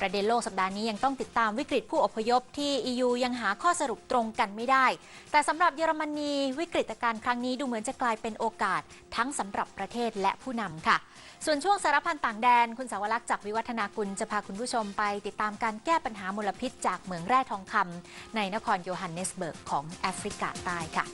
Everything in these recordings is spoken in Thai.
ประเด็นโลกสัปดาห์นี้ยังต้องติดตามวิกฤตผู้อพยพที่ EU ยังหาข้อสรุปตรงกันไม่ได้ แต่สำหรับเยอรมนีวิกฤตการณ์ครั้งนี้ดูเหมือนจะกลายเป็นโอกาส ทั้งสำหรับประเทศและผู้นำค่ะ ส่วนช่วงสารพันต่างแดน คุณสาวรักษ์จากวิวัฒนากุลจะพาคุณผู้ชมไปติดตามการแก้ปัญหามลพิษจากเหมืองแร่ทองคำในนครโยฮันเนสเบิร์กของแอฟริกาใต้ค่ะ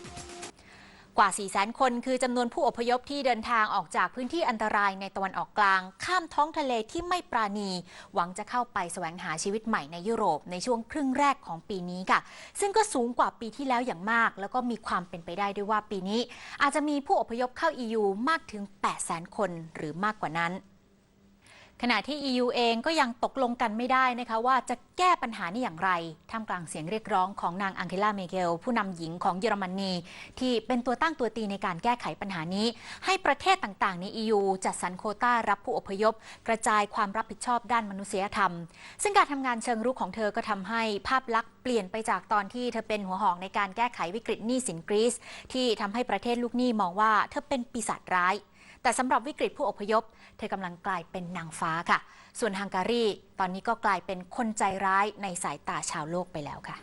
กว่า4 0 0 0 0 0 คนคือจำนวนผู้อพยพที่เดินทางออกจากพื้นที่อันตรายในตะวันออกกลาง ข้ามท้องทะเลที่ไม่ปราณี หวังจะเข้าไปแสวงหาชีวิตใหม่ในยุโรปในช่วงครึ่งแรกของปีนี้ค่ะ ซึ่งก็สูงกว่าปีที่แล้วอย่างมาก แล้วก็มีความเป็นไปได้ด้วยว่าปีนี้ อาจจะมีผู้อพยพเข้า EU มากถึง 8 0 0 0 0 0 คนหรือมากกว่านั้น ขณะที่ EU เองก็ยังตกลงกันไม่ได้นะคะว่าจะแก้ปัญหานี้อย่างไร ท่ามกลางเสียงเรียกร้องของนางอังเคลาเมเกล ผู้นำหญิงของเยอรมนี ที่เป็นตัวตั้งตัวตีในการแก้ไขปัญหานี้ ให้ประเทศต่างๆ ใน EU จัดสรรโคต้ารับผู้อพยพ กระจายความรับผิดชอบด้านมนุษยธรรม ซึ่งการทำงานเชิงรุกของเธอก็ทำให้ภาพลักษณ์เปลี่ยนไปจากตอนที่เธอเป็นหัวหอกในการแก้ไขวิกฤตหนี้สินกรีซที่ทำให้ประเทศลูกหนี้มองว่าเธอเป็นปีศาจร้าย แต่สำหรับวิกฤตผู้อพยพ เธอกำลังกลายเป็นนางฟ้าค่ะ ส่วนฮังการีตอนนี้ก็กลายเป็นคนใจร้ายในสายตาชาวโลกไปแล้วค่ะ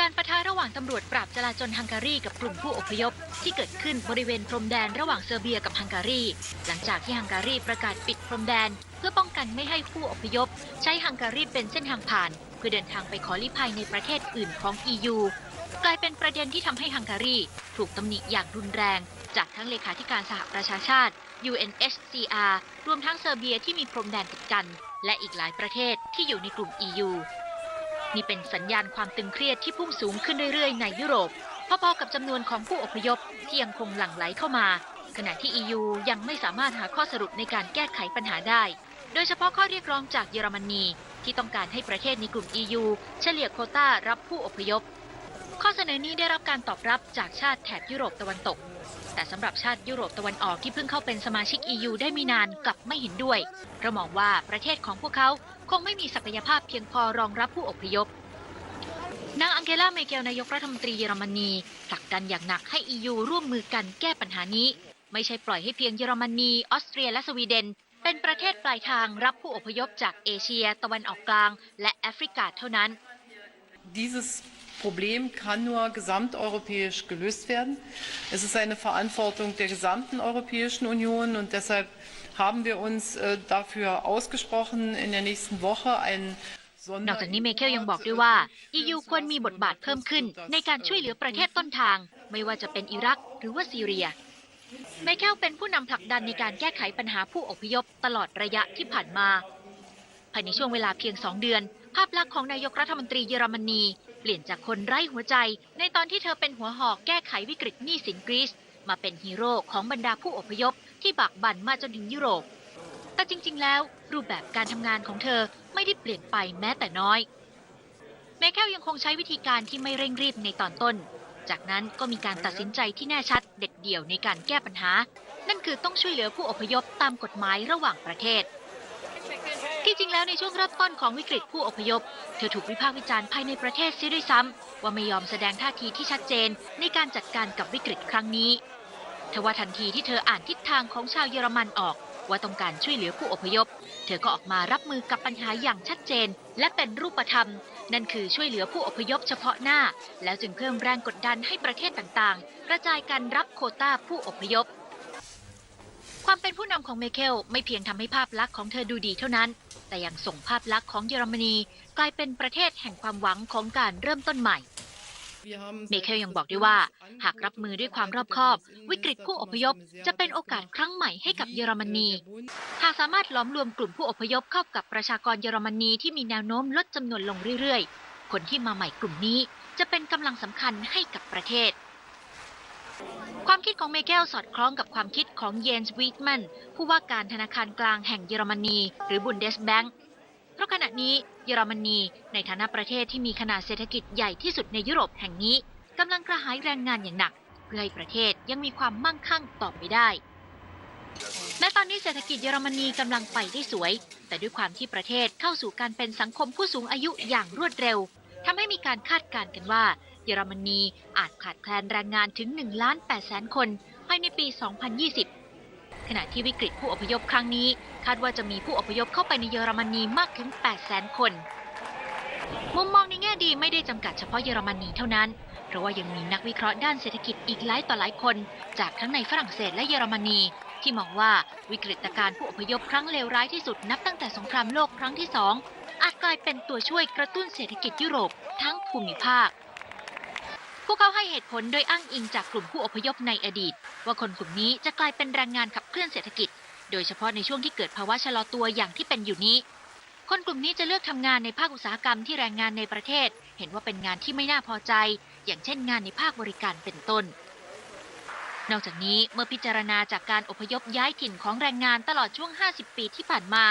การประทะระหว่างตำรวจปราบจลาจลฮังการีกับกลุ่มผู้อพยพ ที่เกิดขึ้นบริเวณพรมแดนระหว่างเซอร์เบียกับฮังการี หลังจากที่ฮังการีประกาศปิดพรมแดน เพื่อป้องกันไม่ให้ผู้อพยพ ใช้ฮังการีเป็นเส้นทางผ่าน เพื่อเดินทางไปขอลี้ภัยในประเทศอื่นของ EU กลายเป็นประเด็นที่ทำให้ฮังการี ถูกตำหนิอย่างรุนแรง จากทั้งเลขาธิการสหประชาชาติ UNHCR รวมทั้งเซอร์เบียที่มีพรมแดนติดกัน และอีกหลายประเทศที่อยู่ในกลุ่ม EU นี่เป็นสัญญาณความตึงเครียดที่พุ่งสูงขึ้นเรื่อยๆ ในยุโรป พอๆกับจำนวนของผู้อพยพที่ยังคงหลั่งไหลเข้ามา ขณะที่ EU ยังไม่สามารถหาข้อสรุปในการแก้ไขปัญหาได้ โดยเฉพาะข้อเรียกร้องจากเยอรมนีที่ต้องการให้ประเทศในกลุ่ม EU เฉลี่ยโคต้ารับผู้อพยพ ข้อเสนอนี้ได้รับการตอบรับจากชาติแถบยุโรปตะวันตก แต่สำหรับชาติยุโรปตะวันออกที่เพิ่งเข้าเป็นสมาชิก EU ได้ไม่นานกลับไม่เห็นด้วยเพราะมองว่าประเทศของพวกเขาคงไม่มีศักยภาพเพียงพอรองรับผู้อพยพนางอังเกลาเมเกลนายกรัฐมนตรีเยอรมนีผลักดันอย่างหนักให้ EU ร่วมมือกันแก้ปัญหานี้ ไม่ใช่ปล่อยให้เพียงเยอรมนีออสเตรียและสวีเดน เป็นประเทศปลายทางรับผู้อพยพจากเอเชีย ตะวันออกกลาง และแอฟริกาเท่านั้น Dieses Problem kann nur gesamteuropäisch gelöst werden. Es ist eine Verantwortung der gesamten Europäischen Union und deshalb haben wir uns dafür ausgesprochen, in der nächsten Woche einen นอกจากนี้เมเคิลยังบอกด้วยว่า EU ควรมีบทบาทเพิ่มขึ้น ในการช่วยเหลือประเทศต้นทาง ไม่ว่าจะเป็นอิรักหรือว่าซีเรีย เมเคิลเป็นผู้นำผลักดันในการแก้ไขปัญหาผู้อพยพตลอดระยะที่ผ่านมา ภายในช่วงเวลาเพียง2เดือน ภาพลักษณ์ของนายกรัฐมนตรีเยอรมนี เปลี่ยนจากคนไร้หัวใจ ในตอนที่เธอเป็นหัวหอกแก้ไขวิกฤตหนี้สินกรีซมาเป็นฮีโร่ของบรรดาผู้อพยพที่บากบั่นมาจนถึงยุโรป แต่จริง ๆ แล้ว รูปแบบการทำงานของเธอไม่ได้เปลี่ยนไปแม้แต่น้อย เมแคลยังคงใช้วิธีการที่ไม่เร่งรีบในตอนต้น จากนั้นก็มีการตัดสินใจที่แน่ชัดเด็ดเดี่ยวในการแก้ปัญหา นั่นคือต้องช่วยเหลือผู้อพยพตามกฎหมายระหว่างประเทศ ที่จริงแล้วในช่วงเริ่มต้นของวิกฤตผู้อพยพ เธอถูกวิพากษ์วิจารณ์ภายในประเทศเสียด้วยซ้ำว่าไม่ยอมแสดงท่าทีที่ชัดเจนในการจัดการกับวิกฤตครั้งนี้ทว่าทันทีที่เธออ่านทิศทางของชาวเยอรมันออก ว่าต้องการช่วยเหลือผู้อพยพ เธอก็ออกมารับมือกับปัญหาอย่างชัดเจน และเป็นรูปธรรม นั่นคือช่วยเหลือผู้อพยพเฉพาะหน้า แล้วจึงเพิ่มแรงกดดันให้ประเทศต่างๆ กระจายการรับโคต้าผู้อพยพ ความเป็นผู้นำของเมเคลไม่เพียงทำให้ภาพลักษณ์ของเธอดูดีเท่านั้น แต่ยังส่งภาพลักษณ์ของเยอรมนีกลายเป็นประเทศแห่งความหวังของการเริ่มต้นใหม่ เมเคลยังบอกด้วยว่า หากรับมือด้วยความรอบคอบ วิกฤตผู้อพยพ จะเป็นโอกาสครั้งใหม่ให้กับเยอรมนี หากสามารถล้อมรวมกลุ่มผู้อพยพเข้ากับประชากรเยอรมนีที่มีแนวโน้มลดจำนวนลงเรื่อยๆ คนที่มาใหม่กลุ่มนี้ จะเป็นกำลังสำคัญให้กับประเทศ ความคิดของเมเกลสอดคล้องกับความคิดของเยนส์วีตแมนผู้ว่าการธนาคารกลางแห่งเยอรมนี หรือบุนเดสแบงก์เพราะขณะนี้เยอรมนีในฐานะประเทศที่มีขนาดเศรษฐกิจใหญ่ที่สุดในยุโรปแห่งนี้กำลังกระหายแรงงานอย่างหนัก เพื่อให้ประเทศยังมีความมั่งคั่งต่อไปได้แม้ตอนนี้เศรษฐกิจเยอรมนีกำลังไปได้สวย แต่ด้วยความที่ประเทศเข้าสู่การเป็นสังคมผู้สูงอายุอย่างรวดเร็วทำให้มีการคาดการณ์กันว่า เยอรมนีอาจขาดแคลนแรงงานถึง1ล้าน8แสนคนภายในปี 2020 ขณะที่วิกฤตผู้อพยพครั้งนี้ คาดว่าจะมีผู้อพยพเข้าไปในเยอรมนีมากถึง800,000คน มุมมองในแง่ดีไม่ได้จำกัดเฉพาะเยอรมนีเท่านั้น เพราะว่ายังมีนักวิเคราะห์ด้านเศรษฐกิจอีกหลายต่อหลายคน จากทั้งในฝรั่งเศสและเยอรมนีที่มองว่าวิกฤตการณ์ผู้อพยพครั้งเลวร้ายที่สุดนับตั้งแต่สงครามโลกครั้งที่สองอาจกลายเป็นตัวช่วยกระตุ้นเศรษฐกิจยุโรปทั้งภูมิภาค พวกเขาให้เหตุผลโดยอ้างอิงจากกลุ่มผู้อพยพในอดีต ว่าคนกลุ่มนี้จะกลายเป็นแรงงานขับเคลื่อนเศรษฐกิจ โดยเฉพาะในช่วงที่เกิดภาวะชะลอตัวอย่างที่เป็นอยู่นี้ คนกลุ่มนี้จะเลือกทำงานในภาคอุตสาหกรรมที่แรงงานในประเทศ เห็นว่าเป็นงานที่ไม่น่าพอใจ อย่างเช่นงานในภาคบริการเป็นต้น นอกจากนี้เมื่อพิจารณาจากการอพยพย้ายถิ่นของแรงงานตลอดช่วง 50 ปีที่ผ่านมา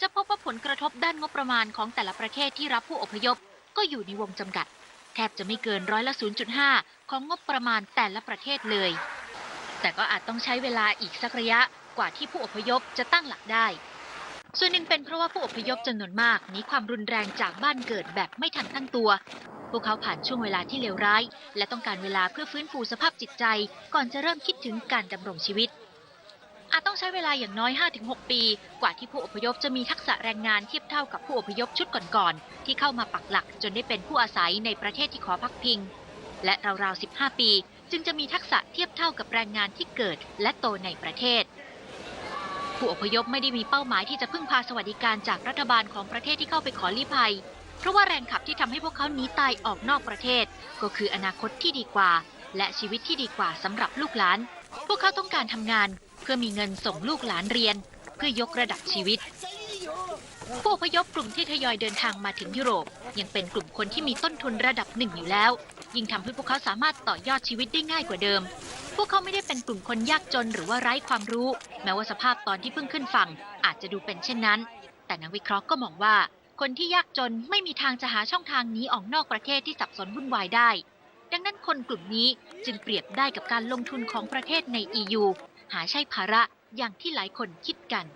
จะพบว่าผลกระทบด้านงบประมาณของแต่ละประเทศที่รับผู้อพยพ ก็อยู่ในวงจำกัด แทบจะไม่เกินร้อยละ 0.5 ของงบประมาณแต่ละประเทศเลย แต่ก็อาจต้องใช้เวลาอีกสักระยะกว่าที่ผู้อพยพจะตั้งหลักได้ ส่วนหนึ่งเป็นเพราะว่าผู้อพยพจำนวนมากหนีความรุนแรงจากบ้านเกิดแบบไม่ทันตั้งตัว พวกเขาผ่านช่วงเวลาที่เลวร้าย และต้องการเวลาเพื่อฟื้นฟูสภาพจิตใจ ก่อนจะเริ่มคิดถึงการดำรงชีวิต อาจต้องใช้เวลาอย่างน้อย 5-6 ปี กว่าที่ผู้อพยพจะมีทักษะแรงงานเทียบเท่ากับผู้อพยพชุดก่อนๆ ที่เข้ามาปักหลักจนได้เป็นผู้อาศัยในประเทศที่ขอพักพิง และราวๆ 15 ปี จึงจะมีทักษะเทียบเท่ากับแรงงานที่เกิดและโตในประเทศ ผู้อพยพไม่ได้มีเป้าหมายที่จะพึ่งพาสวัสดิการจากรัฐบาลของประเทศที่เข้าไปขอลี้ภัย เพราะว่าแรงขับที่ทำให้พวกเขาหนีตายออกนอกประเทศ ก็คืออนาคตที่ดีกว่า และชีวิตที่ดีกว่าสำหรับลูกหลาน พวกเขาต้องการทำงาน เพื่อมีเงินส่งลูกหลานเรียน เพื่อยกระดับชีวิต ผู้พยพกลุ่มที่ทยอยเดินทางมาถึงยุโรป ยังเป็นกลุ่มคนที่มีต้นทุนระดับหนึ่งอยู่แล้ว ยิ่งทำให้พวกเขาสามารถต่อยอดชีวิตได้ง่ายกว่าเดิม พวกเขาไม่ได้เป็นกลุ่มคนยากจนหรือว่าไร้ความรู้ แม้ว่าสภาพตอนที่เพิ่งขึ้นฝั่งอาจจะดูเป็นเช่นนั้น แต่นักวิเคราะห์ก็มองว่า คนที่ยากจนไม่มีทางจะหาช่องทางหนีออกนอกประเทศที่สับสนวุ่นวายได้ดังนั้นคนกลุ่มนี้จึงเปรียบได้กับการลงทุนของประเทศใน EU หาใช่ภาระอย่างที่หลายคนคิดกัน